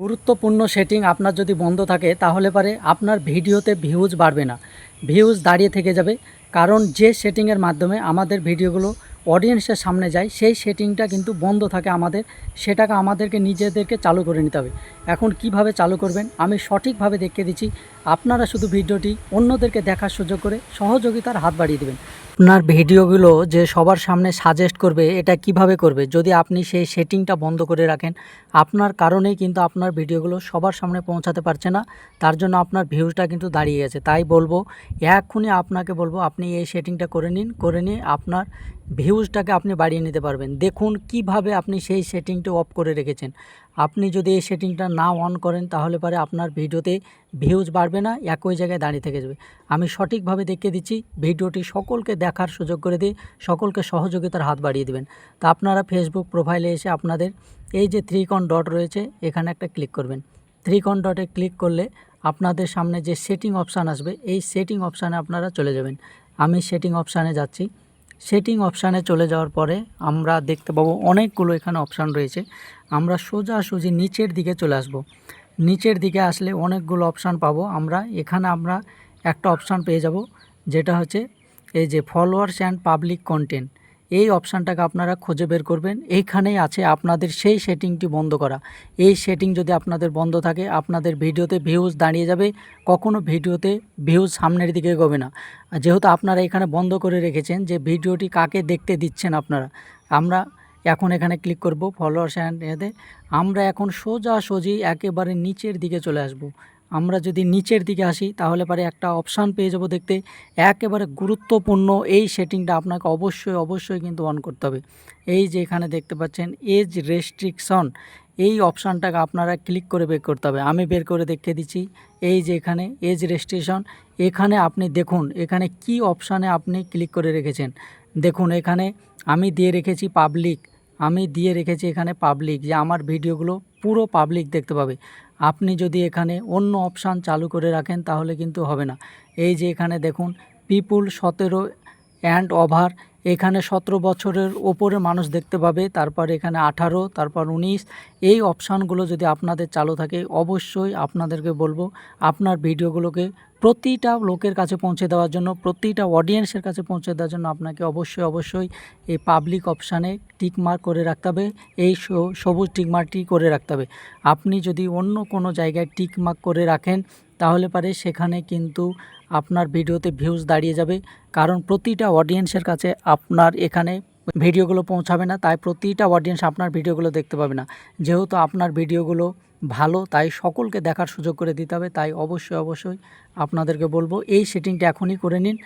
গুরুত্বপূর্ণ সেটিং আপনার যদি বন্ধ থাকে, তাহলে পারে আপনার ভিডিওতে ভিউজ বাড়বে না। ভিউজ দাঁড়িয়ে থেকে যাবে। কারণ যে সেটিংয়ের মাধ্যমে আমাদের ভিডিওগুলো অডিয়েন্সের সামনে যায়, সেই সেটিংটা কিন্তু বন্ধ থাকে আমাদের। সেটাকে আমাদেরকে নিজেদেরকে চালু করে নিতে হবে। এখন কীভাবে চালু করবেন? আমি সঠিকভাবে দেখিয়ে দিচ্ছি। আপনারা শুধু ভিডিওটি অন্যদেরকে দেখার সুযোগ করে সহযোগিতার হাত বাড়িয়ে দেবেন। আপনার ভিডিওগুলো যে সবার সামনে সাজেস্ট করবে, এটা কীভাবে করবে? যদি আপনি সেই সেটিংটা বন্ধ করে রাখেন, আপনার কারণেই কিন্তু আপনার ভিডিওগুলো সবার সামনে পৌঁছাতে পারছে না। তার জন্য আপনার ভিউজটা কিন্তু দাঁড়িয়ে গেছে তাই বলব, এক্ষুনি আপনাকে বলব, আপনি এই সেটিংটা করে নিন, করে নিয়ে আপনার ভিউজটাকে আপনি বাড়িয়ে নিতে পারবেন। দেখুন কীভাবে আপনি সেই সেটিংটা অফ করে রেখেছেন। আপনি যদি এই সেটিংটা না অন করেন, তাহলে পরে আপনার ভিডিওতে ভিউজ বাড়বে না, একই জায়গায় দাঁড়িয়ে থেকে যাবে। আমি সঠিকভাবে দেখিয়ে দিচ্ছি, ভিডিওটি সকলকে দেখার সুযোগ করে দিয়ে সকলকে সহযোগিতার হাত বাড়িয়ে দেবেন। তা আপনারা ফেসবুক প্রোফাইলে এসে আপনাদের এই যে থ্রিকন ডট রয়েছে, এখানে একটা ক্লিক করবেন। থ্রিকন ডটে ক্লিক করলে আপনাদের সামনে যে সেটিং অপশান আসবে, এই সেটিং অপশানে আপনারা চলে যাবেন। আমি সেটিং অপশানে যাচ্ছি। সেটিং অপশানে চলে যাওয়ার পরে আমরা দেখতে পাবো অনেকগুলো এখানে অপশান রয়েছে। আমরা সোজাসুজি নিচের দিকে চলে আসব। নিচের দিকে আসলে অনেকগুলো অপশান পাবো। আমরা, এখানে আমরা একটা অপশান পেয়ে যাব, যেটা হচ্ছে এই যে ফলোয়ার্স অ্যান্ড পাবলিক কন্টেন্ট এই অপশানটাকে আপনারা খুঁজে বের করবেন। এইখানেই আছে আপনাদের সেই সেটিংটি বন্ধ করা। এই সেটিং যদি আপনাদের বন্ধ থাকে, আপনাদের ভিডিওতে ভিউজ দাঁড়িয়ে যাবে। কখনো ভিডিওতে ভিউজ সামনের দিকে এগোবে না। যেহেতু আপনারা এখানে বন্ধ করে রেখেছেন যে ভিডিওটি কাকে দেখতে দিচ্ছেন আপনারা, আমরা এখন এখানে ক্লিক করব ফলোয়ার্স অ্যান্ড এতে। আমরা এখন সোজাসুজি একেবারে নিচের দিকে চলে আসব। আমরা যদি নিচের দিকে আসি, তাহলে পারে একটা অপশান পেয়ে যাব দেখতে। একেবারে গুরুত্বপূর্ণ এই সেটিংটা আপনাকে অবশ্যই অবশ্যই কিন্তু অন করতে হবে। এই যে এখানে দেখতে পাচ্ছেন এজ রেস্ট্রিকশন এই অপশানটাকে আপনারা ক্লিক করে বের করতে হবে। আমি বের করে দেখিয়ে দিচ্ছি, এই যে এখানে এজ রেস্ট্রিকশন এখানে আপনি দেখুন, এখানে কি অপশানে আপনি ক্লিক করে রেখেছেন। দেখুন, এখানে আমি দিয়ে রেখেছি পাবলিক আমি দিয়ে রেখেছি এখানে পাবলিক যে আমার ভিডিওগুলো পুরো পাবলিক দেখতে পাবে। আপনি যদি এখানে অন্য অপশান চালু করে রাখেন তাহলে কিন্তু হবে না। এই যে এখানে দেখুন পিপুল সতেরো অ্যান্ড ওভার এখানে সতেরো বছরের ওপরে মানুষ দেখতে পাবে, তারপর এখানে আঠারো, তারপর উনিশ। এই অপশানগুলো যদি আপনাদের চালু থাকে, অবশ্যই আপনাদেরকে বলব, আপনার ভিডিওগুলোকে প্রতিটা লোকের কাছে পৌঁছে দেওয়ার জন্য, প্রতিটা অডিয়েন্সের কাছে পৌঁছে দেওয়ার জন্য আপনাকে অবশ্যই অবশ্যই এই পাবলিক অপশানে টিকমার্ক করে রাখতে হবে। এই সবুজ টিকমার্কটি করে রাখতে হবে। আপনি যদি অন্য কোনো জায়গায় টিকমার্ক করে রাখেন, তাহলে পারে সেখানে কিন্তু আপনার ভিডিওতে ভিউজ দাঁড়িয়ে যাবে। কারণ প্রতিটা অডিয়েন্সের কাছে আপনার এখানে ভিডিওগুলো পৌঁছাবে না, তাই প্রতিটা অডিয়েন্স আপনার ভিডিওগুলো দেখতে পাবে না। যেহেতু আপনার ভিডিওগুলো ভালো, তাই সকলকে দেখার সুযোগ করে দিতে হবে। তাই অবশ্যই অবশ্যই আপনাদেরকে বলব, এই সেটিংটা এখনই করে নিন।